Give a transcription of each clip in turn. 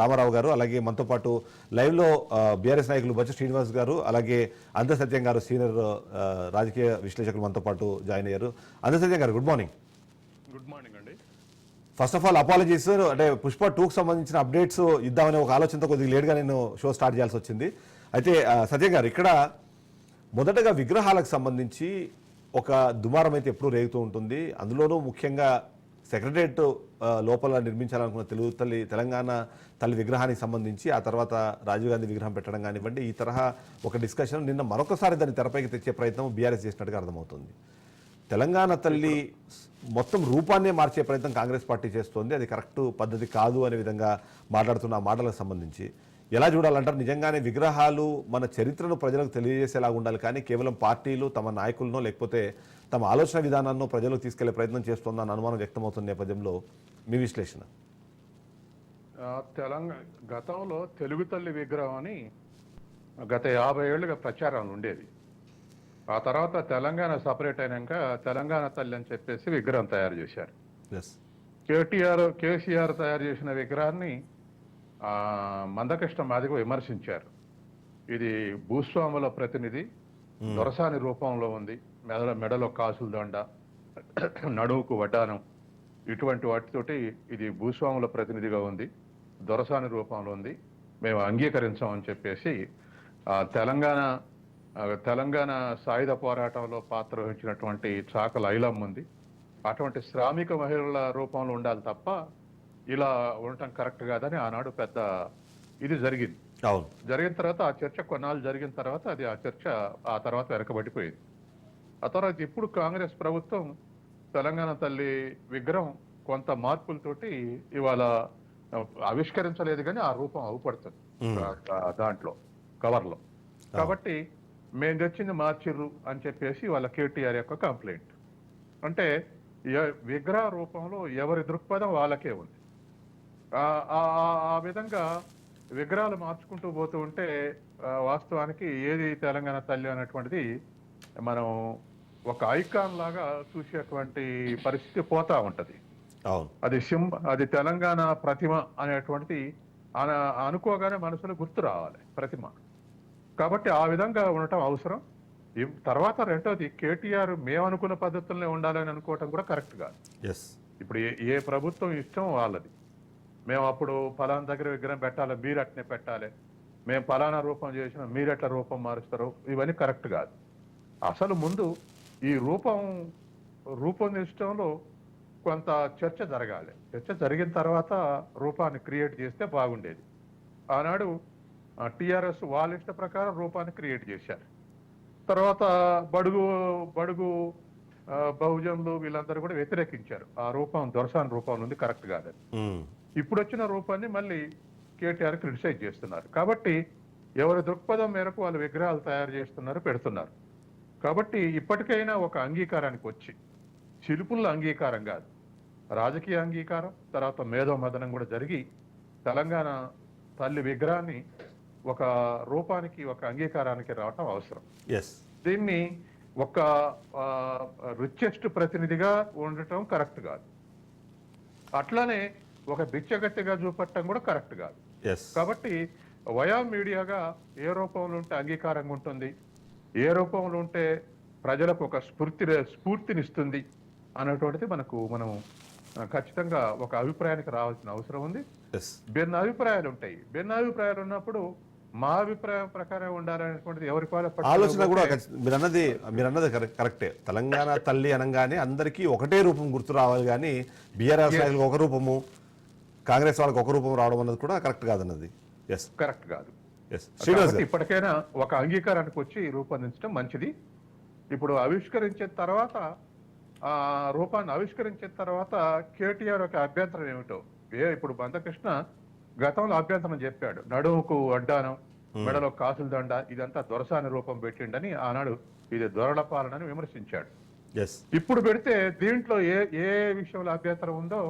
రామారావు గారు అలాగే మనతో పాటు లైవ్లో బీఆర్ఎస్ నాయకులు బొత్స శ్రీనివాస్ గారు అలాగే అంద సత్యం గారు సీనియర్ రాజకీయ విశ్లేషకులు మనతో పాటు జాయిన్ అయ్యారు. అంద సత్యం గారు గుడ్ మార్నింగ్. గుడ్ మార్నింగ్ అండి. ఫస్ట్ ఆఫ్ ఆల్ అపాలజీస్ అంటే పుష్ప టూకి సంబంధించిన అప్డేట్స్ ఇద్దామనే ఒక ఆలోచనతో కొద్దిగా లేట్గా నేను షో స్టార్ట్ చేయాల్సి వచ్చింది. అయితే సత్యం గారు ఇక్కడ మొదటగా విగ్రహాలకు సంబంధించి ఒక దుమారం అయితే ఎప్పుడూ రేగుతూ ఉంటుంది. అందులోనూ ముఖ్యంగా సెక్రటరియట్ లోపల నిర్మించాలనుకున్న తెలుగు తల్లి తెలంగాణ తల్లి విగ్రహానికి సంబంధించి ఆ తర్వాత రాజీవ్ గాంధీ విగ్రహం పెట్టడం కానివ్వండి ఈ తరహా ఒక డిస్కషన్ నిన్న మరొకసారి దాన్ని తెరపైకి తెచ్చే ప్రయత్నం బీఆర్ఎస్ చేసినట్టుగా అర్థమవుతుంది. తెలంగాణ తల్లి మొత్తం రూపాన్నే మార్చే ప్రయత్నం కాంగ్రెస్ పార్టీ చేస్తోంది. అది కరెక్ట్ పద్ధతి కాదు అనే విధంగా మాట్లాడుతున్న ఆ మాటలకు సంబంధించి ఎలా చూడాలంటారు? నిజంగానే విగ్రహాలు మన చరిత్రను ప్రజలకు తెలియజేసేలాగా ఉండాలి. కానీ కేవలం పార్టీలు తమ నాయకులను లేకపోతే తమ ఆలోచన విధానాన్ని ప్రజలకు తీసుకెళ్ళే ప్రయత్నం చేస్తోందన్న అనుమానం వ్యక్తమవుతున్న నేపథ్యంలో. మీ విశ్లేషణ? తెలంగాణ గతంలో తెలుగు తల్లి విగ్రహం అని గత యాభై ఏళ్ళుగా ప్రచారం ఉండేది. ఆ తర్వాత తెలంగాణ సపరేట్ అయినాక తెలంగాణ తల్లి అని చెప్పేసి విగ్రహం తయారు చేశారు. కేటీఆర్ కేసీఆర్ తయారు చేసిన విగ్రహాన్ని మందకృష్ణ మాదిగ విమర్శించారు. ఇది భూస్వాముల ప్రతినిధి దొరసాని రూపంలో ఉంది. మెడలో మెడలో కాసుల దండ నడువుకు వడ్డానం ఇటువంటి వాటితోటి ఇది భూస్వాముల ప్రతినిధిగా ఉంది. దొరసాని రూపంలో ఉంది. మేము అంగీకరించామని చెప్పేసి తెలంగాణ తెలంగాణ సాయుధ పోరాటంలో పాత్ర వహించినటువంటి చాక లైలమ్మ ఉంది. అటువంటి శ్రామిక మహిళల రూపంలో ఉండాలి తప్ప ఇలా ఉండటం కరెక్ట్ కాదని ఆనాడు పెద్ద ఇది జరిగింది. అవును. జరిగిన తర్వాత ఆ చర్చ కొన్నాళ్ళు జరిగిన తర్వాత అది ఆ చర్చ ఆ తర్వాత వెనకబడిపోయింది. ఆ తర్వాత ఇప్పుడు కాంగ్రెస్ ప్రభుత్వం తెలంగాణ తల్లి విగ్రహం కొంత మార్పులతోటి ఇవాళ ఆవిష్కరించలేదు కానీ ఆ రూపం అవుపడుతుంది. దాంట్లో కవర్లో. కాబట్టి మేము తెచ్చింది మార్చిర్రు అని చెప్పేసి వాళ్ళ కేటీఆర్ యొక్క కంప్లైంట్. అంటే విగ్రహ రూపంలో ఎవరి దృక్పథం వాళ్ళకే ఉంది. ఆ- విధంగా విగ్రహాలు మార్చుకుంటూ పోతూ ఉంటే వాస్తవానికి ఏది తెలంగాణ తల్లి అనేటువంటిది మనం ఒక ఐకాన్ లాగా చూసేటువంటి పరిస్థితి పోతా ఉంటది. అది సిం అది తెలంగాణ ప్రతిమ అనేటువంటిది అన- అనుకోగానే మనసులో గుర్తు రావాలి ప్రతిమ. కాబట్టి ఆ విధంగా ఉండటం అవసరం. తర్వాత రెండోది కేటీఆర్ మేము అనుకున్న పద్ధతుల్లోనే ఉండాలని అనుకోవటం కూడా కరెక్ట్ కాదు. ఇప్పుడు ఏ ఏ ప్రభుత్వం ఇష్టం వాళ్ళది. మేము అప్పుడు ఫలానా దగ్గర విగ్రహం పెట్టాలి మీరు అట్నే పెట్టాలి. మేము ఫలానా రూపం చేసిన మీరు ఎట్లా రూపం మారుస్తారు ఇవన్నీ కరెక్ట్ కాదు. అసలు ముందు ఈ రూపం రూపొందించడంలో కొంత చర్చ జరగాలి. చర్చ జరిగిన తర్వాత రూపాన్ని క్రియేట్ చేస్తే బాగుండేది. ఆనాడు టిఆర్ఎస్ వాళ్ళ ఇష్ట ప్రకారం రూపాన్ని క్రియేట్ చేశారు. తర్వాత బడుగు బడుగు బహుజనులు వీళ్ళందరూ కూడా వ్యతిరేకించారు. ఆ రూపం దొరసాని రూపం ఉంది కరెక్ట్ కాదని ఇప్పుడు వచ్చిన రూపాన్ని మళ్ళీ కేటీఆర్ క్రిటిసైజ్ చేస్తున్నారు. కాబట్టి ఎవరి దృక్పథం మేరకు వాళ్ళు విగ్రహాలు తయారు చేస్తున్నారు పెడుతున్నారు. కాబట్టి ఇప్పటికైనా ఒక అంగీకారానికి వచ్చి శిల్పుల అంగీకారం కాదు రాజకీయ అంగీకారం తర్వాత మేధో మదనం కూడా జరిగి తెలంగాణ తల్లి విగ్రహాన్ని ఒక రూపానికి ఒక అంగీకారానికి రావటం అవసరం. ఎస్ దీన్ని ఒక రిచెస్ట్ ప్రతినిధిగా ఉండటం కరెక్ట్ కాదు. అట్లానే ఒక బిచ్చగత్తిగా చూపట్టడం కూడా కరెక్ట్ కాదు. కాబట్టి వయా మీడియాగా ఏ రూపంలో ఉంటే అంగీకారంగా ఉంటుంది ఏ రూపంలో ఉంటే ప్రజలకు ఒక స్ఫూర్తి స్ఫూర్తినిస్తుంది అన్నటువంటిది మనకు మనం ఆ, ఖచ్చితంగా ఒక అభిప్రాయానికి రావాల్సిన అవసరం ఉంది. భిన్న అభిప్రాయాలు ఉంటాయి. భిన్న అభిప్రాయాలు ఉన్నప్పుడు మా అభిప్రాయం ప్రకారం ఉండాలనేటువంటిది ఎవరి ఆలోచన కూడా మీరు అన్నది మీరు అన్నది కరెక్ట్- తెలంగాణ తల్లి అనగానే అందరికీ ఒకటే రూపం గుర్తు రావాలి కానీ బీఆర్ఎస్ ఒక రూపము కాంగ్రెస్ వాళ్ళకి ఒక రూపం రావడం అన్నది కూడా కరెక్ట్ కాదన్నది. ఎస్ కరెక్ట్ కాదు. ఇప్పటికైనా ఒక అంగీకారానికి వచ్చి రూపొందించడం మంచిది. ఇప్పుడు ఆవిష్కరించిన తర్వాత ఆ రూపాన్ని ఆవిష్కరించిన తర్వాత కేటీఆర్ యొక్క అభ్యంతరం ఏమిటో? ఏ ఇప్పుడు బంధకృష్ణ గతంలో అభ్యంతరం చెప్పాడు. నడుముకు అడ్డానం మెడలో కాసుల దండ ఇదంతా దొరసాని రూపం పెట్టిండని ఆనాడు ఇది దొరల పాలనని విమర్శించాడు. ఇప్పుడు పెడితే దీంట్లో ఏ ఏ విషయంలో అభ్యంతరం ఉందో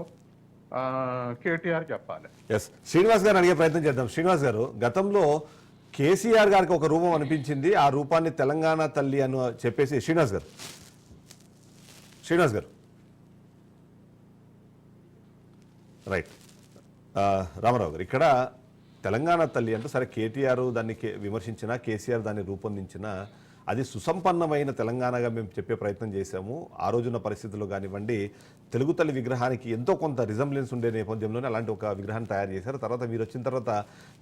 కేటీఆర్ చెప్పాలి. ఎస్ శ్రీనివాస్ గారు అడిగే ప్రయత్నం చేద్దాం. శ్రీనివాస్ గారు గతంలో కేసీఆర్ గారికి ఒక రూపం అనిపించింది ఆ రూపాన్ని తెలంగాణ తల్లి అని చెప్పేసి శ్రీనివాస్ గారు. శ్రీనివాస్ గారు. రైట్ రామారావు గారు ఇక్కడ తెలంగాణ తల్లి అంటే సరే కేటీఆర్ దాన్ని కే- విమర్శించినా కేసీఆర్ దాన్ని రూపొందించినా అది సుసంపన్నమైన తెలంగాణగా మేము చెప్పే ప్రయత్నం చేశాము. ఆ రోజున పరిస్థితుల్లో కానివ్వండి తెలుగు తల్లి విగ్రహానికి ఎంతో కొంత రిజంబ్లెన్స్ ఉండే నేపథ్యంలోనే అలాంటి ఒక విగ్రహాన్ని తయారు చేశారు. తర్వాత మీరు వచ్చిన తర్వాత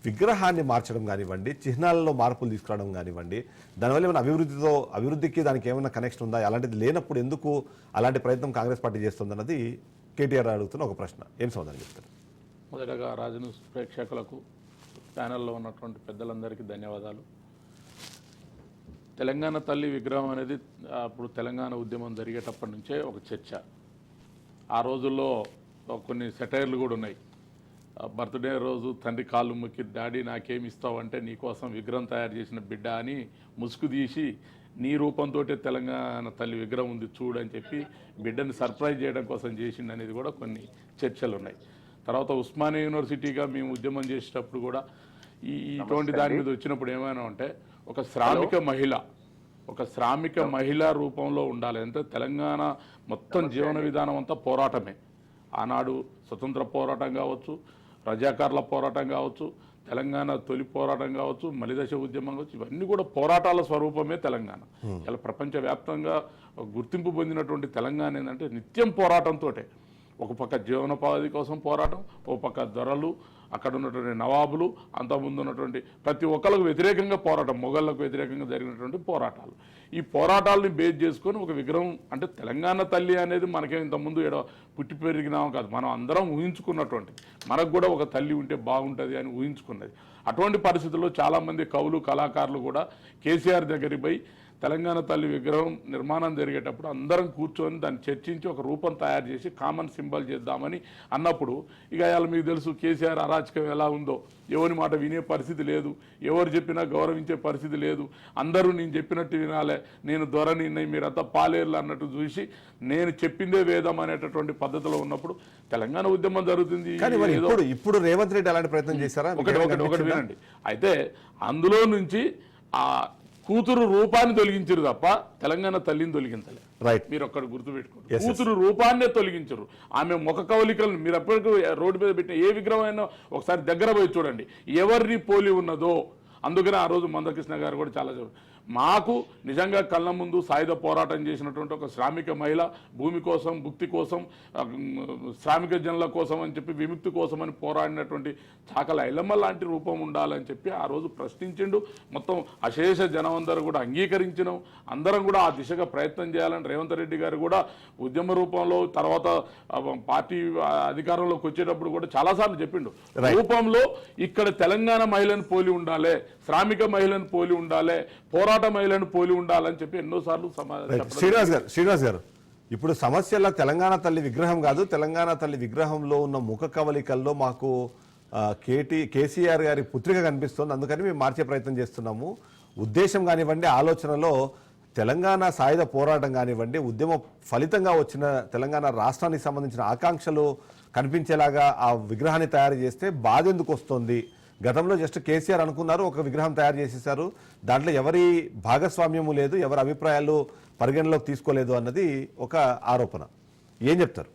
విగ్రహాన్ని మార్చడం కానివ్వండి చిహ్నాలలో మార్పులు తీసుకురావడం కానివ్వండి దానివల్ల ఏమైనా అభివృద్ధితో అభివృద్ధికి దానికి ఏమైనా కనెక్షన్ ఉందా? అలాంటిది లేనప్పుడు ఎందుకు అలాంటి ప్రయత్నం కాంగ్రెస్ పార్టీ చేస్తుందన్నది కేటీఆర్ అడుగుతున్న ఒక ప్రశ్న. ఏం సమాధానం చెప్తారు? మొదటగా రాజన్యూస్ ప్రేక్షకులకు ప్యానెల్లో ఉన్నటువంటి పెద్దలందరికీ ధన్యవాదాలు. తెలంగాణ తల్లి విగ్రహం అనేది అప్పుడు తెలంగాణ ఉద్యమం జరిగేటప్పటి నుంచే ఒక చర్చ. ఆ రోజుల్లో కొన్ని సెటైర్లు కూడా ఉన్నాయి. బర్త్డే రోజు తండ్రి కాళ్ళు మొక్కి డాడీ నాకేమి ఇస్తావు అంటే నీకోసం విగ్రహం తయారు చేసిన బిడ్డ అని ముసుగు తీసి నీ రూపంతో తెలంగాణ తల్లి విగ్రహం ఉంది చూడు అని చెప్పి బిడ్డని సర్ప్రైజ్ చేయడం కోసం చేసిండు అనేది కూడా కొన్ని చర్చలు ఉన్నాయి. తర్వాత ఉస్మానియా యూనివర్సిటీగా మేము ఉద్యమం చేసేటప్పుడు కూడా ఈ ఇటువంటి దాని మీద వచ్చినప్పుడు ఏమైనా ఉంటే ఒక శ్రామిక మహిళ ఒక శ్రామిక మహిళ రూపంలో ఉండాలి. అంటే తెలంగాణ మొత్తం జీవన విధానం అంతా పోరాటమే. ఆనాడు స్వతంత్ర పోరాటం కావచ్చు రజాకారుల పోరాటం కావచ్చు తెలంగాణ తొలి పోరాటం కావచ్చు మలిదశ ఉద్యమం కావచ్చు ఇవన్నీ కూడా పోరాటాల స్వరూపమే తెలంగాణ. ఇలా ప్రపంచవ్యాప్తంగా గుర్తింపు పొందినటువంటి తెలంగాణ ఏంటంటే నిత్యం పోరాటంతో ఒక పక్క జీవనోపాధి కోసం పోరాటం ఒక పక్క దొరలు అక్కడ ఉన్నటువంటి నవాబులు అంతకుముందు ఉన్నటువంటి ప్రతి ఒక్కళ్ళకు వ్యతిరేకంగా పోరాటం మొఘళ్ళకు వ్యతిరేకంగా జరిగినటువంటి పోరాటాలు. ఈ పోరాటాలని బేస్ చేసుకొని ఒక విగ్రహం అంటే తెలంగాణ తల్లి అనేది మనకే ఇంతకుముందు ఏడో పుట్టి పెరిగినాం కాదు. మనం అందరం ఊహించుకున్నటువంటిది. మనకు కూడా ఒక తల్లి ఉంటే బాగుంటుంది అని ఊహించుకున్నది. అటువంటి పరిస్థితుల్లో చాలామంది కవులు కళాకారులు కూడా కేసీఆర్ దగ్గరికి పోయి తెలంగాణ తల్లి విగ్రహం నిర్మాణం జరిగేటప్పుడు అందరం కూర్చొని దాన్ని చర్చించి ఒక రూపం తయారు చేసి కామన్ సింబల్ చేద్దామని అన్నప్పుడు ఇక ఇవాళ మీకు తెలుసు కేసీఆర్ అరాచకం ఎలా ఉందో. ఎవరి మాట వినే పరిస్థితి లేదు. ఎవరు చెప్పినా గౌరవించే పరిస్థితి లేదు. అందరూ నేను చెప్పినట్టు వినాలే. నేను దొరని మీరంతా పాలేర్లు అన్నట్టు చూసి నేను చెప్పిందే వేదం అనేటటువంటి పద్ధతిలో ఉన్నప్పుడు తెలంగాణ ఉద్యమం జరుగుతుంది. కానీ మరి ఏదో- ఇప్పుడు రేవంత్ రెడ్డి అలాంటి ప్రయత్నం చేశారా? ఒకటి ఒకటి ఒకటి? వినండి. అయితే అందులో నుంచి ఆ కూతురు రూపాన్ని తొలగించరు తప్ప తెలంగాణ తల్లిని తొలగించలే. రైట్ మీరు ఒక్కటి గుర్తుపెట్టుకోండి. కూతురు రూపాన్నే తొలగించరు. ఆమె ముఖ కవలికలను మీరు ఎప్పటికీ రోడ్డు మీద పెట్టిన ఏ విగ్రహం అయినా ఒకసారి దగ్గర పోయి చూడండి. ఎవరిని పోలి ఉన్నదో. అందుకనే ఆ రోజు మందకృష్ణ గారు కూడా చాలా. మాకు నిజంగా కళ్ళ ముందు సాయుధ పోరాటం చేసినటువంటి ఒక శ్రామిక మహిళ భూమి కోసం భుక్తి కోసం శ్రామిక జనుల కోసం అని చెప్పి విముక్తి కోసం అని పోరాడినటువంటి చాకల ఐలమ్మ లాంటి రూపం ఉండాలని చెప్పి ఆ రోజు ప్రశ్నించిండు. మొత్తం అశేష జనం అందరూ కూడా అంగీకరించినాం. అందరం కూడా ఆ దిశగా ప్రయత్నం చేయాలని రేవంత్ రెడ్డి గారు కూడా ఉద్యమ రూపంలో తర్వాత పార్టీ అధికారంలోకి వచ్చేటప్పుడు కూడా చాలాసార్లు చెప్పిండు. రూపంలో ఇక్కడ తెలంగాణ మహిళను పోలి ఉండాలి. శ్రామిక మహిళను పోలి ఉండాలి పోరాట మహిళను పోలి ఉండాలని చెప్పి ఎన్నోసార్లు. చెప్పడం శ్రీనివాస్ గారు శ్రీనివాస్ గారు ఇప్పుడు సమస్యల తెలంగాణ తల్లి విగ్రహం కాదు తెలంగాణ తల్లి విగ్రహంలో ఉన్న ముఖ కవలికల్లో మాకు కేటీ కేసీఆర్ గారి పుత్రిక కనిపిస్తుంది అందుకని మేము మార్చే ప్రయత్నం చేస్తున్నాము. ఉద్దేశం కానివ్వండి ఆలోచనలో తెలంగాణ సాయుధ పోరాటం కానివ్వండి ఉద్యమ ఫలితంగా వచ్చిన తెలంగాణ రాష్ట్రానికి సంబంధించిన ఆకాంక్షలు కనిపించేలాగా ఆ విగ్రహాన్ని తయారు చేస్తే బాధ ఎందుకు వస్తుంది? గతంలో జస్ట్ కేసీఆర్ అనుకున్నారు ఒక విగ్రహం తయారు చేసేసారు దాంట్లో ఎవరి భాగస్వామ్యము లేదు ఎవరి అభిప్రాయాలు పరిగణలోకి తీసుకోలేదు అన్నది ఒక ఆరోపణ. ఏం చెప్తారు?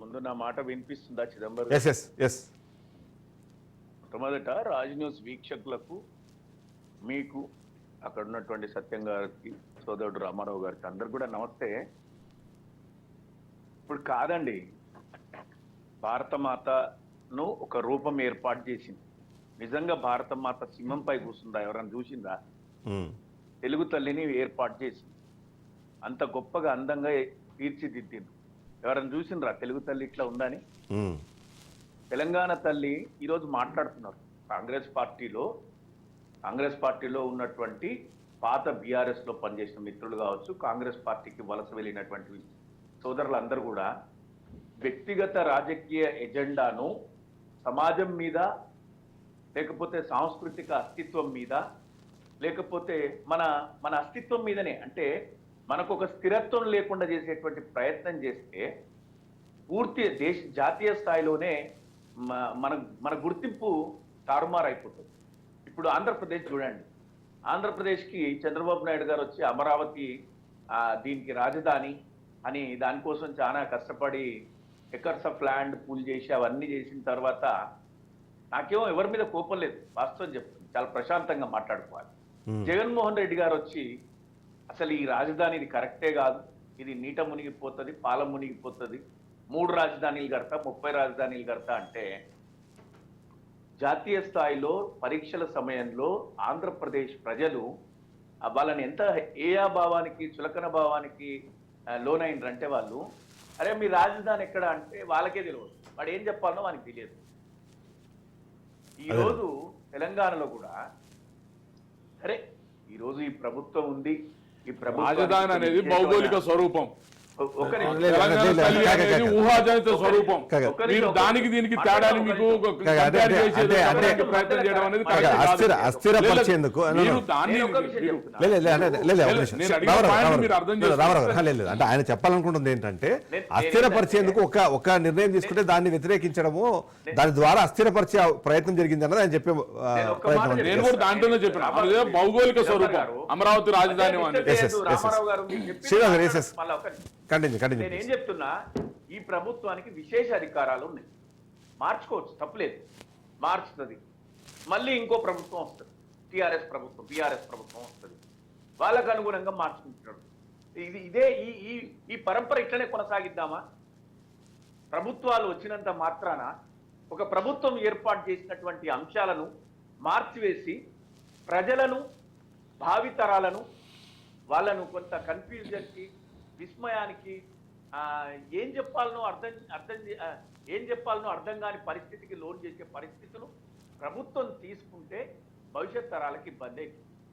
ముందు నా మాట వినిపిస్తుందా చిదంబరం ఎస్ ఎస్ ఎస్ మొట్టమొదట రాజ్ న్యూస్ వీక్షకులకు మీకు అక్కడ ఉన్నటువంటి సత్యం గారికి సోదరుడు రామారావు గారికి అందరు కూడా నమస్తే. ఇప్పుడు కాదండి భారతమాతను ఒక రూపం ఏర్పాటు చేసింది. నిజంగా భారతమాత సింహంపై కూర్చుందా? ఎవరైనా చూసిందా? తెలుగు తల్లిని ఏర్పాటు చేసింది. అంత గొప్పగా అందంగా తీర్చిదిద్దింది. ఎవరైనా చూసిండ్రా? తెలుగు తల్లి ఇట్లా ఉందని? తెలంగాణ తల్లి ఈరోజు మాట్లాడుతున్నారు. కాంగ్రెస్ పార్టీలో కాంగ్రెస్ పార్టీలో ఉన్నటువంటి పాత బీఆర్ఎస్లో పనిచేసిన మిత్రులు కావచ్చు కాంగ్రెస్ పార్టీకి వలస వెళ్ళినటువంటి సోదరులందరూ కూడా వ్యక్తిగత రాజకీయ ఎజెండాను సమాజం మీద లేకపోతే సాంస్కృతిక అస్తిత్వం మీద లేకపోతే మన మన అస్తిత్వం మీదనే అంటే మనకు ఒక స్థిరత్వం లేకుండా చేసేటువంటి ప్రయత్నం చేస్తే పూర్తి దేశ జాతీయ స్థాయిలోనే మన మన గుర్తింపు తారుమారైపోతుంది. ఇప్పుడు ఆంధ్రప్రదేశ్ చూడండి. ఆంధ్రప్రదేశ్కి చంద్రబాబు నాయుడు గారు వచ్చి అమరావతి దీనికి రాజధాని అని దానికోసం చాలా కష్టపడి ఎకర్స్ ఆఫ్ ల్యాండ్ పూల్ చేసి అవన్నీ చేసిన తర్వాత నాకేమో ఎవరి మీద కోపం లేదు. వాస్తవం చెప్తుంది చాలా ప్రశాంతంగా మాట్లాడుకోవాలి. జగన్మోహన్ రెడ్డి గారు వచ్చి అసలు ఈ రాజధాని ఇది కరెక్టే కాదు. ఇది నీట మునిగిపోతుంది పాల మునిగిపోతుంది. మూడు రాజధానీలు కడతా ముప్పై రాజధానీలు కడతా అంటే జాతీయ స్థాయిలో పరీక్షల సమయంలో ఆంధ్రప్రదేశ్ ప్రజలు వాళ్ళని ఎంత ఏయా భావానికి చులకన భావానికి ఆ, లోనైండ్రంటే వాళ్ళు అరే మీ రాజధాని ఎక్కడ అంటే వాళ్ళకే తెలియదు వాడు ఏం చెప్పాలనో వానికి తెలియదు. ఈరోజు తెలంగాణలో కూడా సరే ఈరోజు ఈ ప్రభుత్వం ఉంది ఈ ప్రభుత్వం రాజధాని అనేది భౌగోళిక స్వరూపం. ఊహాజనిత స్వరూపం. మీరు దానికి దీనికి మీకు. అస్థిర- అస్థిరపరిచేందుకు-. అంటే ఆయన చెప్పాలనుకుంటుంది ఏంటంటే అస్థిరపరిచేందుకు ఒక ఒక నిర్ణయం తీసుకుంటే దాన్ని వ్యతిరేకించడము దాని ద్వారా అస్థిరపరిచే ప్రయత్నం జరిగింది అన్నది ఆయన చెప్పే ప్రయత్నం. నేను. కూడా దాంట్లోనే చెప్పాను. భౌగోళిక స్వరూపం. అమరావతి రాజధాని శ్రీనివాస్ కంటిన్యూ కంటిన్యూ నేను ఏం చెప్తున్నా ఈ ప్రభుత్వానికి విశేష అధికారాలు ఉన్నాయి. మార్చుకోవచ్చు తప్పులేదు. మార్చుతుంది. మళ్ళీ ఇంకో ప్రభుత్వం వస్తుంది. టిఆర్ఎస్ ప్రభుత్వం బీఆర్ఎస్ ప్రభుత్వం వస్తుంది. వాళ్ళకు అనుగుణంగా మార్చుకుంటున్నాడు ఇది ఇదే ఈ ఈ ఈ పరంపర ఇట్లనే కొనసాగిద్దామా? ప్రభుత్వాలు వచ్చినంత మాత్రాన ఒక ప్రభుత్వం ఏర్పాటు చేసినటువంటి అంశాలను మార్చివేసి ప్రజలను భావితరాలను వాళ్ళను కొంత కన్ఫ్యూజన్కి విస్మయానికి ఆ, ఏం చెప్పాలనో అర్థం అర్థం ఏం చెప్పాలనో అర్థం కాని పరిస్థితికి లోన్ చేసే పరిస్థితులు ప్రభుత్వం తీసుకుంటే భవిష్యత్ తరాలకి ఇబ్బంది.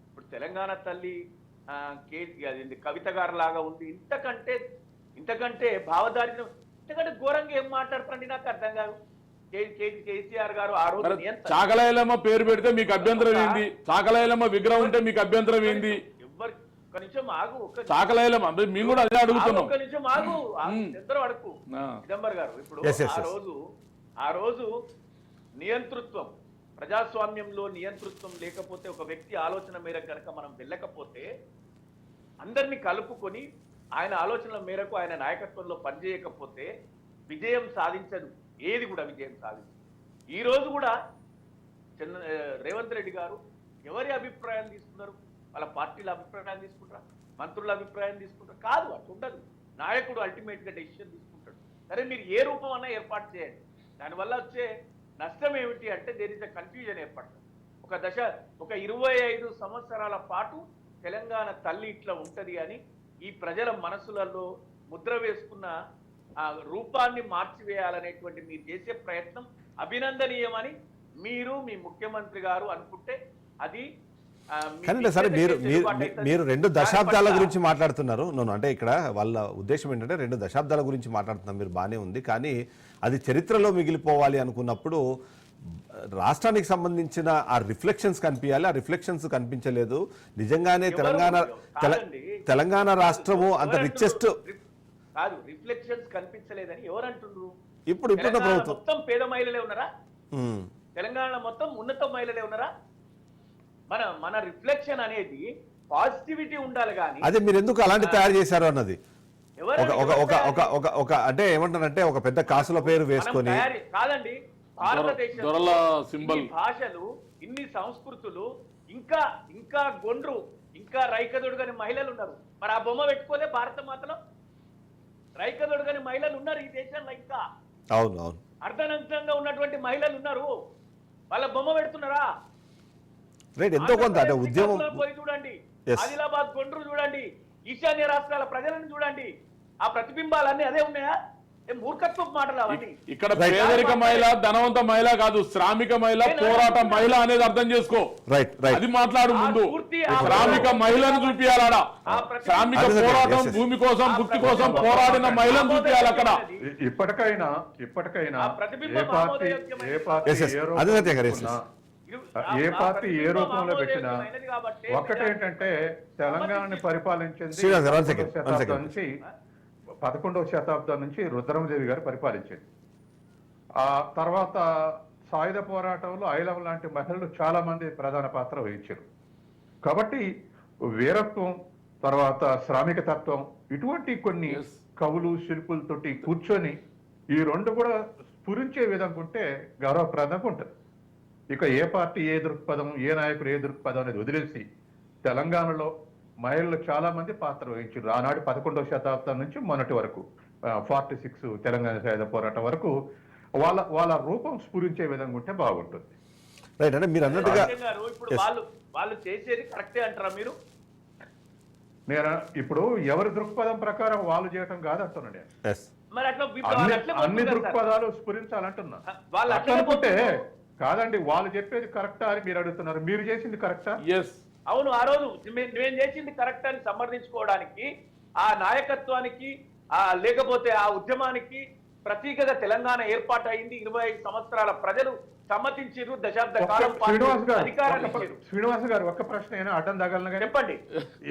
ఇప్పుడు తెలంగాణ తల్లి కే కవిత గారు లాగా ఉంది. ఇంతకంటే ఇంతకంటే భావదారిద్ర్యం ఇంతకంటే ఘోరంగా ఏం మాట్లాడతారండి నాకు అర్థం కాదు. కేసీఆర్ గారు ఆ రోజు చాకలైలమ్మ పేరు పెడితే మీకు అభ్యంతరం ఏంది? చాకలైలమ్మ విగ్రహం ఉంటే మీకు అభ్యంతరం ఏంది? ఒక నిమిషం ఆగు మేము కూడా అదే అడుగుతున్నాం. నిమిషం ఆగు. ఇద్దరు అడుగు. చిదంబర్ గారు ఇప్పుడు ఆ. రోజు ఆ రోజు నియంతృత్వం ప్రజాస్వామ్యంలో నియంతృత్వం లేకపోతే ఒక వ్యక్తి ఆలోచన మేరకు కనుక మనం వెళ్ళకపోతే అందరినీ కలుపుకొని ఆయన ఆలోచనల మేరకు ఆయన నాయకత్వంలో పనిచేయకపోతే విజయం సాధించదు. ఏది కూడా విజయం సాధించదు. ఈ రోజు కూడా చంద్ర రేవంత్ రెడ్డి గారు ఎవరి అభిప్రాయం తీసుకున్నారు? వాళ్ళ పార్టీల అభిప్రాయం తీసుకుంటారా? మంత్రుల అభిప్రాయం తీసుకుంటారు? కాదు అట్లా ఉండదు. నాయకుడు అల్టిమేట్గా డెసిషన్ తీసుకుంటాడు. సరే మీరు ఏ రూపం అన్నా ఏర్పాటు చేయండి. దానివల్ల వచ్చే నష్టం ఏమిటి అంటే దేర్ ఇస్ అ కన్ఫ్యూజన్ ఏర్పడుతుంది. ఒక దశ ఒక ఇరవై ఐదు సంవత్సరాల పాటు తెలంగాణ తల్లి ఇట్లా ఉంటుంది అని ఈ ప్రజల మనసులలో ముద్ర వేసుకున్న ఆ రూపాన్ని మార్చివేయాలనేటువంటి మీరు చేసే ప్రయత్నం అభినందనీయమని మీరు మీ ముఖ్యమంత్రి గారు అనుకుంటే అది కానీ సరే మీరు మీరు రెండు దశాబ్దాల గురించి మాట్లాడుతున్నారు. నన్ను అంటే ఇక్కడ వాళ్ళ ఉద్దేశం ఏంటంటే రెండు దశాబ్దాల గురించి మాట్లాడుతున్నారు. మీరు బాగానే ఉంది. కానీ అది చరిత్రలో మిగిలిపోవాలి అనుకున్నప్పుడు రాష్ట్రానికి సంబంధించిన ఆ రిఫ్లెక్షన్స్ కనిపించాలి. ఆ రిఫ్లెక్షన్స్ కనిపించలేదు. నిజంగానే? తెలంగాణ. తెలంగాణ రాష్ట్రము అంత రిచెస్ట్ కాదు రిఫ్లెక్షన్స్ కనిపించలేదని ఎవరు అంటున్నారు? ఇప్పుడు ప్రభుత్వం. మొత్తం పేద మహిళలే ఉన్నారా. తెలంగాణ మొత్తం ఉన్నత మహిళలే ఉన్నారా? మన మన రిఫ్లెక్షన్ అనేది పాజిటివిటీ ఉండాలి కానీ అదే మీరు ఎందుకు అలాంటి తయారు చేశారు అన్నది? ఎవరు- ఒక ఒక ఎవరు ఒక ఒక ఒక ఒక అంటే ఏమంటారంటే ఒక పెద్ద కాసుల పేరు వేసుకొని కాదండి భారతదేశం. భాషలు ఇన్ని సంస్కృతులు ఇంకా ఇంకా గొండ్రు ఇంకా రైకదొడుగని మహిళలు ఉన్నారు. మరి ఆ బొమ్మ పెట్టుకోలే భారత మాతలో? రైకదొడుగని మహిళలు ఉన్నారు ఈ దేశంలో ఇంకా. అవును అవును. అర్ధనంతంగా ఉన్నటువంటి మహిళలు ఉన్నారు. వాళ్ళ బొమ్మ పెడుతున్నారా? రైట్ ఎంతో కొంత అంటే ఉద్యమం పోయి చూడండి. ఆదిలాబాద్ గొండ్రు చూడండి. ఈశాన్య రాష్ట్రాల ప్రజలను చూడండి. ఆ ప్రతిబింబాలన్నీ అదే ఉన్నాయా? ఏ మూర్ఖత్వపు మాటలు అవన్నీ. ఇక్కడ. పేదరిక మహిళ ధనవంత మహిళ కాదు శ్రామిక మహిళ పోరాట. మహిళ అనేది అర్థం చేసుకో. రైట్ రైట్ అది మాట్లాడు ముందు. శ్రామిక మహిళను చూపియాలడా. శ్రామిక పోరాటం. భూమి కోసం భుక్తి కోసం పోరాడిన మహిళను చూపియాలి అక్కడ. ఇప్పటికైనా ఇప్పటికైనా ఏ పార్టీ ఏ పార్టీ. ఏ పార్టీ ఏ రూపంలో పెట్టినా ఆమోదయోగ్యమైనది కాబట్టి ఒకటి ఏంటంటే తెలంగాణని పరిపాలించింది. శతాబ్దం నుంచి పదకొండవ శతాబ్దం నుంచి రుద్రమదేవి గారు పరిపాలించింది ఆ తర్వాత సాయుధ పోరాటంలో ఐలవ లాంటి మహిళలు చాలా మంది ప్రధాన పాత్ర వహించారు కాబట్టి వీరత్వం తర్వాత శ్రామిక తత్వం ఇటువంటి కొన్ని. కవులు శిల్పులతోటి కూర్చొని ఈ రెండు కూడా స్ఫురించే విధంగా ఉంటే గౌరవప్రదంగా ఉంటుంది ఇక ఏ పార్టీ ఏ దృక్పథం ఏ నాయకుడు ఏ దృక్పథం అనేది వదిలేసి తెలంగాణలో మహిళలు చాలా మంది పాత్ర వహించారు ఆనాడు పదకొండవ శతాబ్దం నుంచి మొన్నటి వరకు ఫార్టీ సిక్స్ తెలంగాణ సాయుధ పోరాటం వరకు వాళ్ళ వాళ్ళ రూపం స్ఫురించే విధంగా ఉంటే బాగుంటుంది రైట్ అంటే మీరు అన్నట్టుగా ఇప్పుడు. వాళ్ళు వాళ్ళు చేసేది కరెక్టే అంటారా మీరు నేను ఇప్పుడు ఎవరి దృక్పథం ప్రకారం వాళ్ళు చేయటం నేను మరి అట్లా ఇప్పుడు అన్ని. దృక్పథాలు స్ఫురించాలంటున్నా వాళ్ళు అట్లా అట్లనే అనుకుంటే పోతున్నారు. కాదండి వాళ్ళు చెప్పేది కరెక్టా అని మీరు అడుగుతున్నారు. మీరు చేసింది కరెక్టా? ఎస్ అవును ఆ రోజు మే- నేను చేసింది కరెక్ట్ అని సమర్థించుకోవడానికి ఆ నాయకత్వానికి ఆ లేకపోతే ఆ ఉద్యమానికి ప్రతీకగా తెలంగాణ ఏర్పాటు అయింది ఇరవై ఐదు సంవత్సరాల ప్రజలు సమ్మతించారు దశాబ్ద కాలం పాటు శ్రీనివాస్ గారు ఒక్క- ఇచ్చారు శ్రీనివాస్ గారు ఒక్క ప్రశ్న అయినా అడ్డం తగలను చెప్పండి.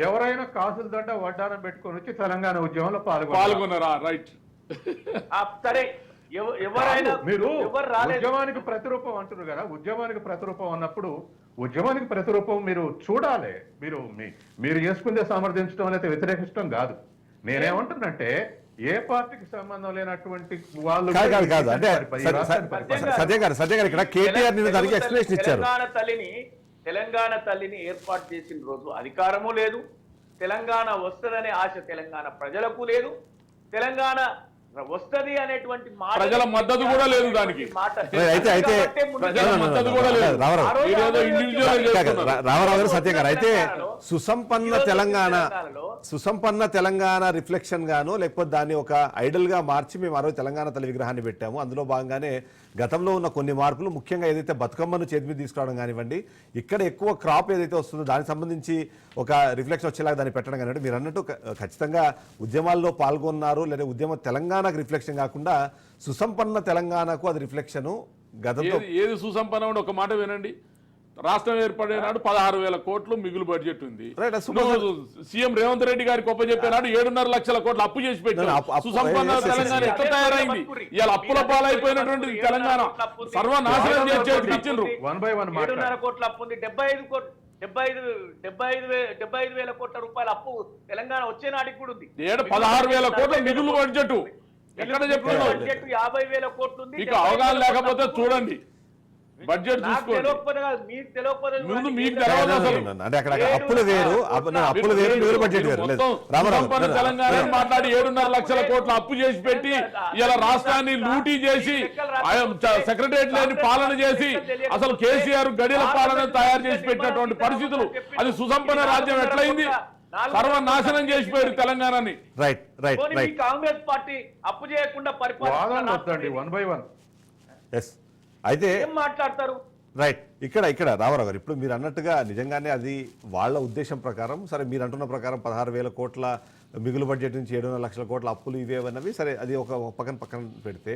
ఎవరైనా కాసుల దండ వడ్డానం పెట్టుకొని వచ్చి తెలంగాణ ఉద్యమంలో పాల్గొన్నారు? పాల్గొన్నారా? రైట్ ఆ, సరే. ఎవరైనా మీరు ఉద్యమానికి ప్రతిరూపం అంటున్నారు కదా ఉద్యమానికి ప్రతిరూపం అన్నప్పుడు ఉద్యమానికి ప్రతిరూపం మీరు చూడాలి. మీరు మీ- మీరు చేసుకుందే సమర్థించడం అనేది వ్యతిరేకించడం కాదు. నేనేమంటున్నంటే ఏ పార్టీకి సంబంధం లేనటువంటి వాళ్ళు కాదు కాదు అంటే. సత్యం గారు సత్యం గారు ఇక్కడ కేటీఆర్ ఎక్స్ప్లెనేషన్ ఇచ్చారు తెలంగాణ తల్లిని తెలంగాణ తల్లిని ఏర్పాటు చేసిన రోజు అధికారము లేదు. తెలంగాణ వస్తదనే ఆశ తెలంగాణ ప్రజలకు లేదు. తెలంగాణ వస్తది అనేటువంటి మాట ప్రజల మద్దతు కూడా లేదు దానికి. అయితే అయితే. రామారావు గారు సత్యం గారు అయితే సుసంపన్న తెలంగాణ సుసంపన్న తెలంగాణ రిఫ్లెక్షన్ గాను లేకపోతే దాన్ని ఒక ఐడల్గా మార్చి మేము రోజు తెలంగాణ తల్లి విగ్రహాన్ని పెట్టాము అందులో భాగంగానే గతంలో ఉన్న కొన్ని మార్పులు ముఖ్యంగా ఏదైతే బతుకమ్మను చేతి మీద తీసుకురావడం కానివ్వండి ఇక్కడ ఎక్కువ క్రాప్ ఏదైతే వస్తుందో దానికి సంబంధించి ఒక రిఫ్లెక్షన్ వచ్చేలాగా దాన్ని పెట్టడం కానివ్వండి మీరు అన్నట్టు ఖచ్చితంగా ఉద్యమాల్లో పాల్గొన్నారు లేదా ఉద్యమ తెలంగాణకు రిఫ్లెక్షన్ కాకుండా సుసంపన్న తెలంగాణకు అది రిఫ్లెక్షను గతంతో ఏది సుసంపన్నం ఒక మాట వినండి రాష్ట్రం ఏర్పడే నాడు పదహారు వేల కోట్లు మిగులు బడ్జెట్ ఉంది సీఎం రేవంత్ రెడ్డి గారికి ఒప్ప చెప్పినాడు ఏడున్నర లక్షల కోట్లు అప్పు చేసి సుసంపన్న తెలంగాణ. ఎట్లా తయారైంది ఇవాళ అప్పుల పాలైపోయినటువంటి తెలంగాణ సర్వనాశనం చేసేది ఇచ్చిండ్రు. ఏడున్నర కోట్ల అప్పు ఉంది డెబ్బై ఐదు కోట్లు డెబ్బై ఐదు డెబ్బై ఐదు డెబ్బై ఐదు వేల కోట్ల రూపాయల అప్పు తెలంగాణ వచ్చే నాటికి కూడా ఉంది ఏడు పదహారు వేల కోట్ల మిగులు బడ్జెట్ ఎక్కడ మిగులు చెప్తున్నావు బడ్జెట్ యాభై వేల కోట్లు ఉంది మీకు 75 అవగాహన లేకపోతే చూడండి. బడ్జెట్ ముందు. మీకు అసలు. అంటే అక్కడ అప్పులు వేరు అప్పులు వేరు వేరు. తెలంగాణ మాట్లాడి ఏడున్నర లక్షల కోట్ల అప్పు చేసి పెట్టి ఇలా రాష్ట్రాన్ని లూటీ చేసి సెక్రటరియట్ లేని పాలన చేసి అసలు కేసీఆర్ గడిల పాలన తయారు చేసి పెట్టినటువంటి పరిస్థితులు అది సుసంపన్న రాజ్యం ఎట్లయింది? సర్వనాశనం చేసిపోయారు తెలంగాణని. Right right right Congress party అప్పు చేయకుండా వాదన పరిపాలన వద్దండి వన్ బై వన్. ఎస్ అయితే ఏం మాట్లాడతారు? రైట్ ఇక్కడ ఇక్కడ రామారావు గారు ఇప్పుడు మీరు అన్నట్టుగా నిజంగానే అది వాళ్ళ ఉద్దేశం ప్రకారం సరే మీరు అంటున్న ప్రకారం పదహారు వేల కోట్ల మిగులు బడ్జెట్ నుంచి ఏడున్నర లక్షల కోట్ల అప్పులు ఇవేవన్నవి సరే అది ఒక ఒక పక్కన పక్కన పెడితే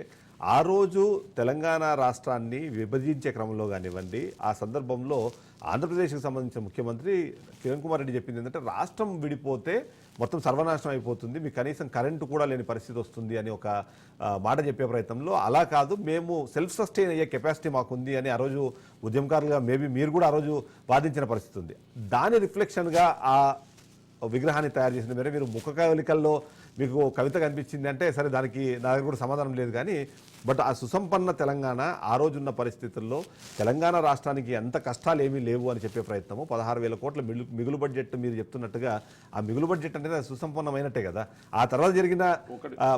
ఆ రోజు తెలంగాణ రాష్ట్రాన్ని విభజించే క్రమంలో కానివ్వండి ఆ సందర్భంలో ఆంధ్రప్రదేశ్కి సంబంధించిన ముఖ్యమంత్రి కిరణ్ కుమార్ రెడ్డి చెప్పింది ఏంటంటే రాష్ట్రం విడిపోతే మొత్తం సర్వనాశనం అయిపోతుంది మీకు కనీసం కరెంటు కూడా లేని పరిస్థితి వస్తుంది అని ఒక మాట చెప్పే ప్రయత్నంలో అలా కాదు మేము సెల్ఫ్ సస్టైన్ అయ్యే కెపాసిటీ మాకుంది అని ఆ రోజు ఉద్యమకారులుగా మేబీ మీరు కూడా ఆ రోజు వాదించిన పరిస్థితి ఉంది. దాని రిఫ్లెక్షన్గా ఆ విగ్రహాన్ని తయారు చేసిన మేర మీరు ముఖ కవలికల్లో మీకు కవిత కనిపించింది అంటే సరే దానికి నా దగ్గర కూడా సమాధానం లేదు కానీ బట్ ఆ సుసంపన్న తెలంగాణ ఆ రోజున్న పరిస్థితుల్లో తెలంగాణ రాష్ట్రానికి ఎంత కష్టాలు ఏమీ లేవు అని చెప్పే ప్రయత్నము పదహారు వేల కోట్ల మిగులు మిగులు బడ్జెట్ మీరు చెప్తున్నట్టుగా ఆ మిగులు బడ్జెట్ అనేది సుసంపన్నమైనట్టే కదా. ఆ తర్వాత జరిగిన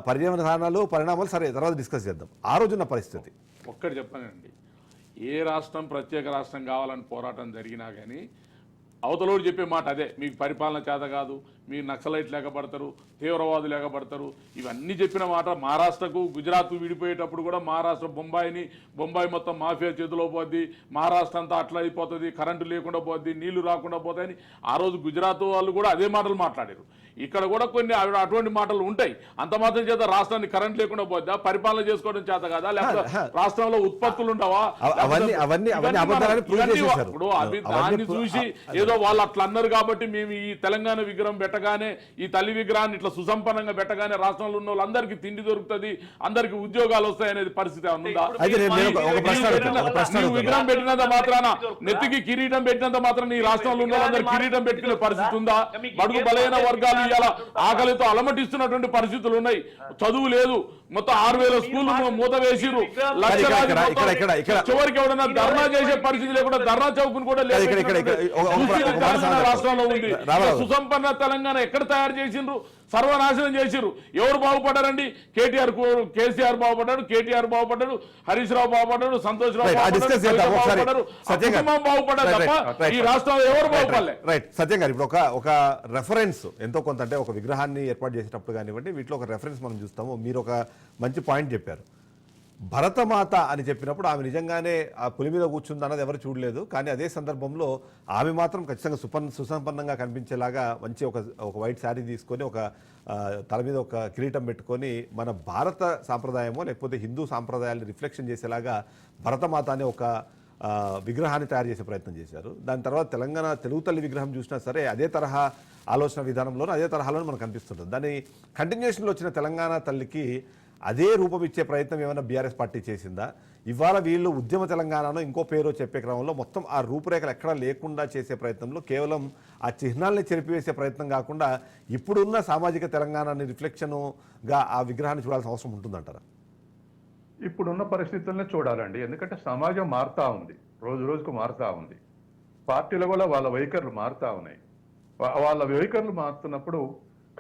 పర్యావరణాలు పరిణామాలు సరే తర్వాత డిస్కస్ చేద్దాం. ఆ రోజున్న పరిస్థితి. ఒక్కటి చెప్పానండి ఏ రాష్ట్రం ప్రత్యేక రాష్ట్రం కావాలని పోరాటం జరిగినా కానీ అవతలోడు చెప్పే మాట అదే. మీకు పరిపాలన చేత కాదు మీరు నక్సలైట్ లేకపడతారు తీవ్రవాదులు లేకపడతారు. ఇవన్నీ చెప్పిన మాట మహారాష్ట్రకు గుజరాత్ విడిపోయేటప్పుడు కూడా మహారాష్ట్ర బొంబాయిని బొంబాయి మొత్తం మాఫియా చేతిలో పోద్ది మహారాష్ట్ర అంతా అట్లా అయిపోతుంది కరెంటు లేకుండా పోద్ది నీళ్ళు రాకుండా పోతాయని ఆ రోజు గుజరాత్ వాళ్ళు కూడా అదే మాటలు మాట్లాడారు. ఇక్కడ కూడా కొన్ని అటువంటి మాటలు ఉంటాయి. అంత మాత్రం చేత రాష్ట్రాన్ని కరెంట్ లేకుండా పోద్దా పరిపాలన చేసుకోవడం చేత కదా లేకపోతే. రాష్ట్రంలో ఉత్పత్తులు ఉండవా. ఇప్పుడు దాన్ని చూసి ఏదో ఏదో వాళ్ళు అట్లా అన్నారు కాబట్టి మేము ఈ తెలంగాణ విగ్రహం పెట్టగానే ఈ తల్లి విగ్రహాన్ని ఇట్లా సుసంపన్నంగా పెట్టగానే రాష్ట్రంలో ఉన్న వాళ్ళందరికీ తిండి దొరుకుతుంది అందరికి ఉద్యోగాలు వస్తాయి అనేది పరిస్థితి ఉందా. విగ్రహం పెట్టినంత మాత్రాన నెత్తికి కిరీటం పెట్టినంత మాత్రం ఈ రాష్ట్రంలో ఉన్న వాళ్ళందరూ కిరీటం పెట్టుకునే పరిస్థితి ఉందా? బడుగు బలైన వర్గాలు ఇవాళ ఆకలితో అలమటిస్తున్నటువంటి పరిస్థితులు ఉన్నాయి. చదువు లేదు. మొత్తం ఆరు వేల స్కూళ్ళు మూత వేసిరు చివరికి ఎవడన్నా ధర్నా చేసే పరిస్థితి లేకుండా ధర్నా చౌకుని కూడా ఇక్కడ- తెలంగాణ. రాష్ట్రంలో ఉంది. సుసంపన్న తెలంగాణ ఎక్కడ తయారు చేసిండ్రు సర్వనాశనం చేసిర్రు ఎవరు బాగుపడ్డారండి కేటీఆర్ కేసీఆర్ బాగుపడ్డాడు కేటీఆర్ బాగుపడ్డాడు హరీష్ రావు బాగుపడ్డాడు సంతోష్ రావు బాగుపడ్డాడు. కుటుంబం తప్ప. ఈ రాష్ట్రంలో ఎవరు బాగుపడలే రైట్ సత్యం గారు ఇప్పుడు ఒక ఒక రెఫరెన్స్ ఎంతో కొంత అంటే ఒక విగ్రహాన్ని ఏర్పాటు చేసేటప్పుడు కానివ్వండి వీటిలో ఒక రెఫరెన్స్ మనం చూస్తాము మీరు ఒక మంచి పాయింట్ చెప్పారు భరతమాత అని చెప్పినప్పుడు ఆమె నిజంగానే ఆ పులి మీద కూర్చుంది అన్నది ఎవరు చూడలేదు. కానీ అదే సందర్భంలో ఆమె మాత్రం ఖచ్చితంగా సుపన్ సుసంపన్నంగా కనిపించేలాగా మంచి ఒక ఒక వైట్ శారీ తీసుకొని ఒక తల మీద ఒక కిరీటం పెట్టుకొని మన భారత సాంప్రదాయమో లేకపోతే హిందూ సాంప్రదాయాన్ని రిఫ్లెక్షన్ చేసేలాగా భరతమాత అనే ఒక విగ్రహాన్ని తయారు చేసే ప్రయత్నం చేశారు. దాని తర్వాత తెలంగాణ తెలుగు తల్లి విగ్రహం చూసినా సరే అదే తరహా ఆలోచన విధానంలోనూ అదే తరహాలో మనకు కనిపిస్తుంటుంది. దాని కంటిన్యూషన్లో వచ్చిన తెలంగాణ తల్లికి అదే రూపం ఇచ్చే ప్రయత్నం ఏమైనా బీఆర్ఎస్ పార్టీ చేసిందా? ఇవాళ వీళ్ళు ఉద్యమ తెలంగాణలో ఇంకో పేరు చెప్పే క్రమంలో మొత్తం ఆ రూపురేఖలు ఎక్కడా లేకుండా చేసే ప్రయత్నంలో కేవలం ఆ చిహ్నాల్ని చెరిపివేసే ప్రయత్నం కాకుండా ఇప్పుడున్న సామాజిక తెలంగాణని రిఫ్లెక్షన్గా ఆ విగ్రహాన్ని చూడాల్సిన అవసరం ఉంటుందంటారా? ఇప్పుడున్న పరిస్థితుల్ని చూడాలండి. ఎందుకంటే సమాజం మారుతా ఉంది. రోజు రోజుకు మారుతా ఉంది. పార్టీలు కూడా వాళ్ళ వైఖరులు మారుతా ఉన్నాయి. వాళ్ళ వైఖరులు మారుతున్నప్పుడు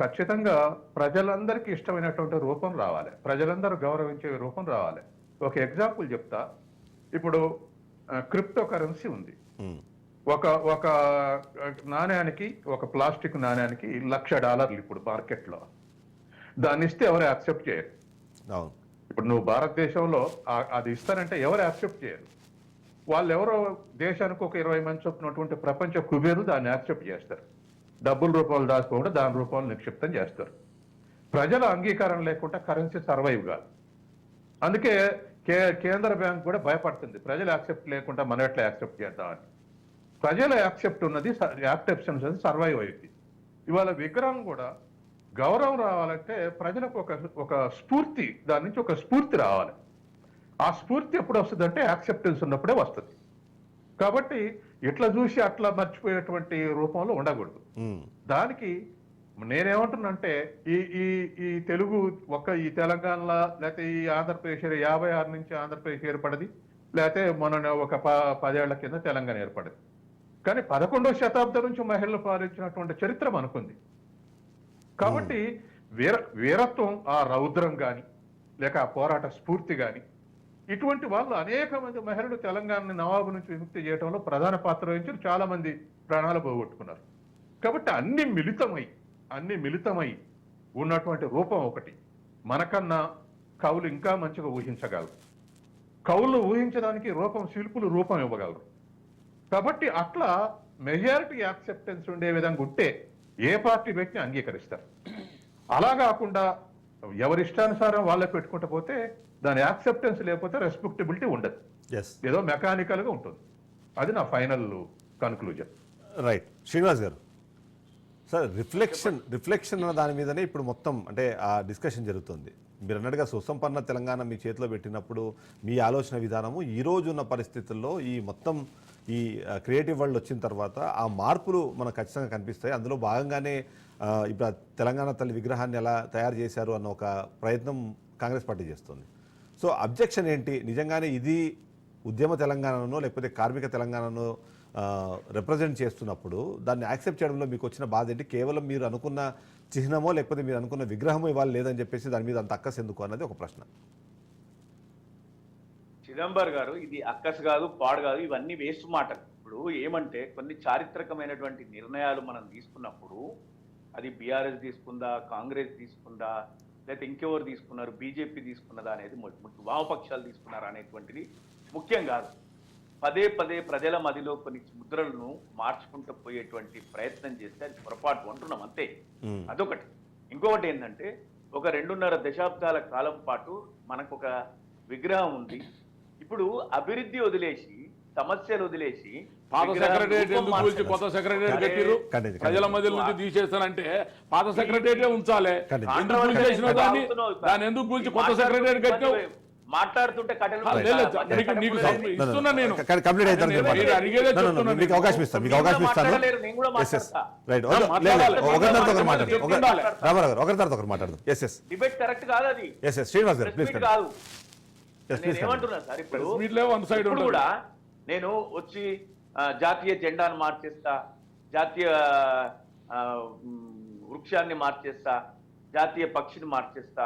ఖచ్చితంగా ప్రజలందరికీ ఇష్టమైనటువంటి రూపం రావాలి. ప్రజలందరూ గౌరవించే రూపం రావాలి. ఒక ఎగ్జాంపుల్ చెప్తా. ఇప్పుడు క్రిప్టో కరెన్సీ ఉంది. ఒక ఒక నాణ్యానికి ఒక ప్లాస్టిక్ నాణ్యానికి లక్ష డాలర్లు ఇప్పుడు మార్కెట్లో. దాన్ని ఇస్తే ఎవరు యాక్సెప్ట్ చేయరు. ఇప్పుడు నువ్వు భారతదేశంలో అది ఇస్తానంటే ఎవరు యాక్సెప్ట్ చేయరు. వాళ్ళు ఎవరో దేశానికి ఒక ఇరవై మంది చొప్పునటువంటి ప్రపంచ కుబేరులు దాన్ని యాక్సెప్ట్ చేస్తారు. డబ్బుల రూపాయలు దాచుకోకుండా దాని రూపాయలు నిక్షిప్తం చేస్తారు. ప్రజల అంగీకారం లేకుండా కరెన్సీ సర్వైవ్ కాదు. అందుకే కే కేంద్ర బ్యాంక్ కూడా భయపడుతుంది. ప్రజలు యాక్సెప్ట్ లేకుండా మనం ఎట్లా యాక్సెప్ట్ చేద్దామని ప్రజల యాక్సెప్ట్ ఉన్నది యాక్సెప్షన్స్ అది సర్వైవ్ అయింది. ఇవాళ విగ్రహం కూడా గౌరవం రావాలంటే ప్రజలకు ఒక ఒక స్ఫూర్తి దాని నుంచి ఒక స్ఫూర్తి రావాలి. ఆ స్ఫూర్తి ఎప్పుడు వస్తుంది అంటే యాక్సెప్టెన్స్ ఉన్నప్పుడే వస్తుంది. కాబట్టి ఇట్లా చూసి అట్లా మర్చిపోయేటువంటి రూపంలో ఉండకూడదు. దానికి నేనేమంటున్నంటే ఈ ఈ ఈ తెలుగు ఒక్క ఈ తెలంగాణలో లేకపోతే ఈ ఆంధ్రప్రదేశ్ యాభై ఆరు నుంచి ఆంధ్రప్రదేశ్ ఏర్పడింది లేకపోతే మొన్న ఒక ప పదేళ్ళ కింద తెలంగాణ ఏర్పడింది. కానీ పదకొండవ శతాబ్దం నుంచి మహిళలు పాలించినటువంటి చరిత్ర మనకుంది. కాబట్టి వీర వీరత్వం ఆ రౌద్రం కానీ లేక ఆ పోరాట స్ఫూర్తి కానీ ఇటువంటి వాళ్ళు అనేక మంది మహిళలు తెలంగాణ నవాబు నుంచి విముక్తి చేయడంలో ప్రధాన పాత్ర వహించి చాలా మంది ప్రాణాలు పోగొట్టుకున్నారు. కాబట్టి అన్ని మిళితమై అన్ని మిళితమై ఉన్నటువంటి రూపం ఒకటి. మనకన్నా కవులు ఇంకా మంచిగా ఊహించగలరు. కవులు ఊహించడానికి రూపం శిల్పులు రూపం ఇవ్వగలరు. కాబట్టి అట్లా మెజారిటీ యాక్సెప్టెన్స్ ఉండే విధంగా ఉంటే ఏ పార్టీ వ్యక్తిని అంగీకరిస్తారు? అలా కాకుండా ఎవరిష్టానుసారం వాళ్ళే పెట్టుకుంటూ పోతే దాని యాక్సెప్టెన్స్ లేకపోతే రెస్పెక్టబిలిటీ ఉండదు. ఏదో మెకానికల్గా ఉంటుంది. అది నా ఫైనల్ కన్క్లూజన్ రైట్ శ్రీనివాస్ గారు సార్ రిఫ్లెక్షన్ రిఫ్లెక్షన్ అన్న దాని మీదనే ఇప్పుడు మొత్తం అంటే ఆ డిస్కషన్ జరుగుతుంది. మీరు అన్నట్టుగా సుసంపన్న తెలంగాణ మీ చేతిలో పెట్టినప్పుడు మీ ఆలోచన విధానము ఈ రోజు ఉన్న పరిస్థితుల్లో ఈ మొత్తం ఈ క్రియేటివ్ వరల్డ్ వచ్చిన తర్వాత ఆ మార్పులు మనకు ఖచ్చితంగా కనిపిస్తాయి. అందులో భాగంగానే ఇప్పుడు తెలంగాణ తల్లి విగ్రహాన్ని ఎలా తయారు చేశారు అన్న ఒక ప్రయత్నం కాంగ్రెస్ పార్టీ చేస్తుంది. సో అబ్జెక్షన్ ఏంటి? నిజంగానే ఇది ఉద్యమ తెలంగాణను లేకపోతే కార్మిక తెలంగాణను రిప్రజెంట్ చేస్తున్నప్పుడు దాన్ని యాక్సెప్ట్ చేయడంలో మీకు వచ్చిన బాధ ఏంటి? కేవలం మీరు అనుకున్న చిహ్నమో లేకపోతే మీరు అనుకున్న విగ్రహమో ఇవ్వాలి లేదని చెప్పేసి దాని మీద అంత అక్కస్ ఎందుకు అన్నది ఒక ప్రశ్న. చిదంబర్ గారు ఇది అక్కస్ కాదు పాడు కాదు ఇవన్నీ వేస్ట్ మాటలు. ఇప్పుడు ఏమంటే కొన్ని చారిత్రకమైనటువంటి నిర్ణయాలు మనం తీసుకున్నప్పుడు అది బీఆర్ఎస్ తీసుకుందా కాంగ్రెస్ తీసుకుందా లేకపోతే ఇంకెవరు తీసుకున్నారు? బీజేపీ తీసుకున్నదా అనేది వామపక్షాలు తీసుకున్నారా అనేటువంటిది ముఖ్యం కాదు. పదే పదే ప్రజల మదిలో కొన్ని ముద్రలను మార్చుకుంటూ పోయేటువంటి ప్రయత్నం చేస్తే అది పొరపాటు అంటున్నాం అంతే. అదొకటి. ఇంకొకటి ఏంటంటే ఒక రెండున్నర దశాబ్దాల కాలం పాటు మనకు ఒక విగ్రహం ఉంది. ఇప్పుడు అభివృద్ధి వదిలేసి సమస్యలు వదిలేసి పాత సెక్రటరియట్ ఎందుకు కూల్చి. కొత్త సెక్రటరియట్ కండి, ప్రజల. మధ్య నుంచి తీసేస్తానంటే పాత సెక్రటరియటే ఉంచాలి. దాన్ని? దాన్ని ఎందుకు కూల్చి కొత్త సెక్రటరియట్ కట్టావు మాట్లాడుతుంటే మీకు నేను. అవకాశం ఇస్తాను మీకు మీరు అవకాశం ఇస్తాను. మాట్లాడలేరు, నేను కూడా ఎస్ ఎస్ మాట్లాడతా. రైట్ No, మాట్లాడాలి. ఒకరి తర్వాత ఒకరు మాట్లాడాలి. మాట్లాడు. ఒక ఉండాలి. రామారావు గారు ఒకరి తర్వాత ఒకరు మాట్లాడదు ఎస్ ఎస్ డిబేట్ కరెక్ట్ కాదు అది. ఎస్ ఎస్ శ్రీనివాస్ గారు Press ప్లీజ్ meet కాదు. ఎస్ నేను ఏమంటున్నా సార్ ఇప్పుడు. కూడా వచ్చి జాతీయ జెండాను మార్చేస్తా జాతీయ వృక్షాన్ని మార్చేస్తా జాతీయ పక్షిని మార్చేస్తా.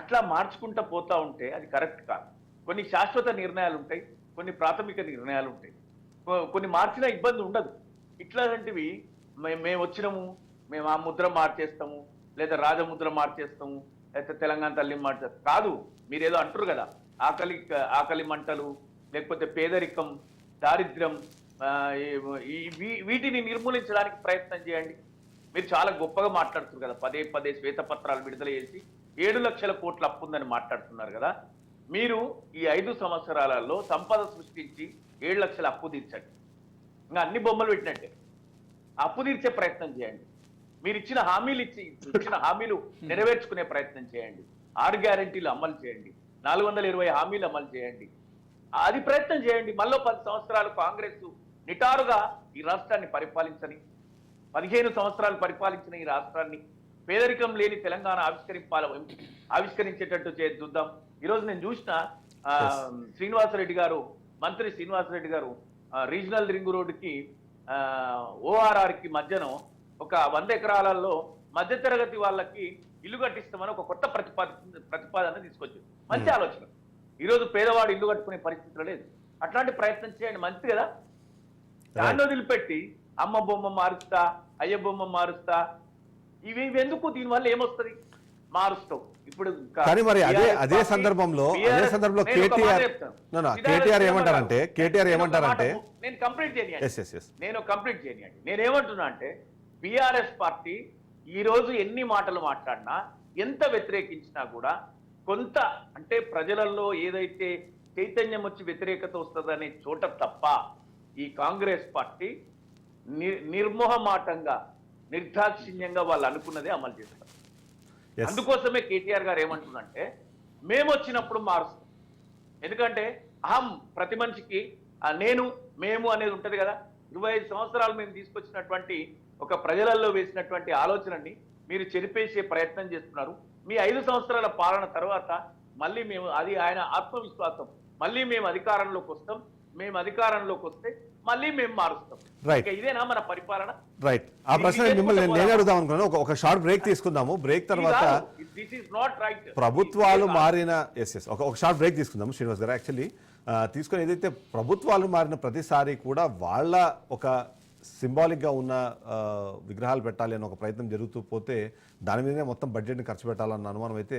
అట్లా మార్చుకుంటా పోతా ఉంటే అది కరెక్ట్ కాదు. కొన్ని శాశ్వత నిర్ణయాలు ఉంటాయి కొన్ని ప్రాథమిక నిర్ణయాలు ఉంటాయి. కొన్ని మార్చినా ఇబ్బంది ఉండదు. ఇట్లాంటివి మేము మేము వచ్చినాము మేము ఆ ముద్ర మార్చేస్తాము లేదా రాజముద్ర మార్చేస్తాము లేకపోతే తెలంగాణ తల్లి మార్చేస్తాం కాదు మీరేదో అంటారు కదా ఆకలి ఆకలి మంటలు లేకపోతే పేదరికం దారిద్ర్యం ఈ- వీ- వీటిని నిర్మూలించడానికి ప్రయత్నం చేయండి. మీరు చాలా గొప్పగా మాట్లాడుతున్నారు కదా. పదే పదే శ్వేతపత్రాలు విడుదల చేసి ఏడు లక్షల కోట్లు అప్పు ఉందని మాట్లాడుతున్నారు కదా. మీరు ఈ ఐదు సంవత్సరాలలో సంపద సృష్టించి ఏడు లక్షల అప్పు తీర్చండి. ఇంకా అన్ని బొమ్మలు పెట్టినట్టే. అప్పు తీర్చే ప్రయత్నం చేయండి. మీరు ఇచ్చిన హామీలు ఇచ్చి ఇచ్చిన హామీలు నెరవేర్చుకునే ప్రయత్నం చేయండి. ఆరు గ్యారంటీలు అమలు చేయండి. నాలుగు వందల ఇరవై హామీలు అమలు చేయండి. అది ప్రయత్నం చేయండి. మళ్ళీ పది సంవత్సరాలు కాంగ్రెస్ నిటారుగా ఈ రాష్ట్రాన్ని పరిపాలించని పదిహేను సంవత్సరాలు పరిపాలించిన ఈ రాష్ట్రాన్ని పేదరికం లేని తెలంగాణ ఆవిష్కరింపాల ఆవిష్కరించేటట్టు చే చూద్దాం. ఈరోజు నేను చూసిన శ్రీనివాసరెడ్డి గారు మంత్రి శ్రీనివాసరెడ్డి గారు రీజనల్ రింగ్ రోడ్డుకి ఓఆర్ఆర్కి మధ్యన ఒక వంద ఎకరాలలో మధ్యతరగతి వాళ్ళకి ఇల్లు కట్టిస్తామని ఒక కొత్త ప్రతిపాద ప్రతిపాదన తీసుకొచ్చింది మంచి ఆలోచన. ఈరోజు పేదవాడు ఇల్లు కట్టుకునే పరిస్థితిలో లేదు. అట్లాంటి ప్రయత్నం చేయండి. మంచిది కదా? దాన్ని వదిలిపెట్టి అమ్మ బొమ్మ మారుస్తా అయ్య బొమ్మ మారుస్తా. ఇవి ఎందుకు? దీనివల్ల ఏమొస్తుంది? మారుస్తావు ఇప్పుడు కానీ మరి అదే అదే సందర్భంలో అదే సందర్భంలో కేటీఆర్ కేటీఆర్ ఏమంటారంటే కేటీఆర్ ఏమంటారంటే మాట నేను కంప్లీట్ చేయని ఎస్ ఎస్ ఎస్ నేను కంప్లీట్ చేయనియండి నేను ఏమంటున్నా అంటే బీఆర్ఎస్ పార్టీ ఈ రోజు ఎన్ని మాటలు మాట్లాడినా ఎంత వ్యతిరేకించినా కూడా కొంత అంటే ప్రజలలో ఏదైతే చైతన్యం వచ్చి వ్యతిరేకత వస్తుందనే చోట తప్ప ఈ కాంగ్రెస్ పార్టీ ని- నిర్మోహమాటంగా నిర్దాక్షిణ్యంగా వాళ్ళు అనుకున్నదే అమలు చేస్తారు. అందుకోసమే కేటీఆర్ గారు ఏమంటున్నంటే మేము వచ్చినప్పుడు మారుస్తాం. ఎందుకంటే అహం ప్రతి మనిషికి నేను మేము అనేది ఉంటది కదా. ఇరవై ఐదు సంవత్సరాలు మేము తీసుకొచ్చినటువంటి ఒక ప్రజలలో వేసినటువంటి ఆలోచనని మీరు చెరిపేసే ప్రయత్నం చేస్తున్నారు. మీ ఐదు సంవత్సరాల పాలన తర్వాత మళ్ళీ మేము అది ఆయన ఆత్మవిశ్వాసం. మళ్ళీ మేము అధికారంలోకి వస్తాం. మేము అధికారంలోకి వస్తే మళ్ళీ మేము మారుస్తాం. ఇక ఇదేనా మన పరిపాలన? రైట్ ఆ ప్రశ్న మిమ్మల్ని నేను అడుగుదాం అనుకున్నాను. ఒక షార్ట్ బ్రేక్ తీసుకుందాము. బ్రేక్ తర్వాత దిస్ ఇస్ నాట్ రైట్ ప్రభుత్వాలు మారిన ఎస్ ఎస్ ఒక షార్ట్ బ్రేక్ తీసుకుందాం శ్రీనివాస్ గారు. యాక్చువల్లీ తీసుకొని ఏదైతే ప్రభుత్వాలు మారిన ప్రతిసారి కూడా వాళ్ళ ఒక సింబాలిక్గా ఉన్న విగ్రహాలు పెట్టాలి అని ఒక ప్రయత్నం జరుగుతూ పోతే దాని మీదనే మొత్తం బడ్జెట్ని ఖర్చు పెట్టాలన్న అనుమానం అయితే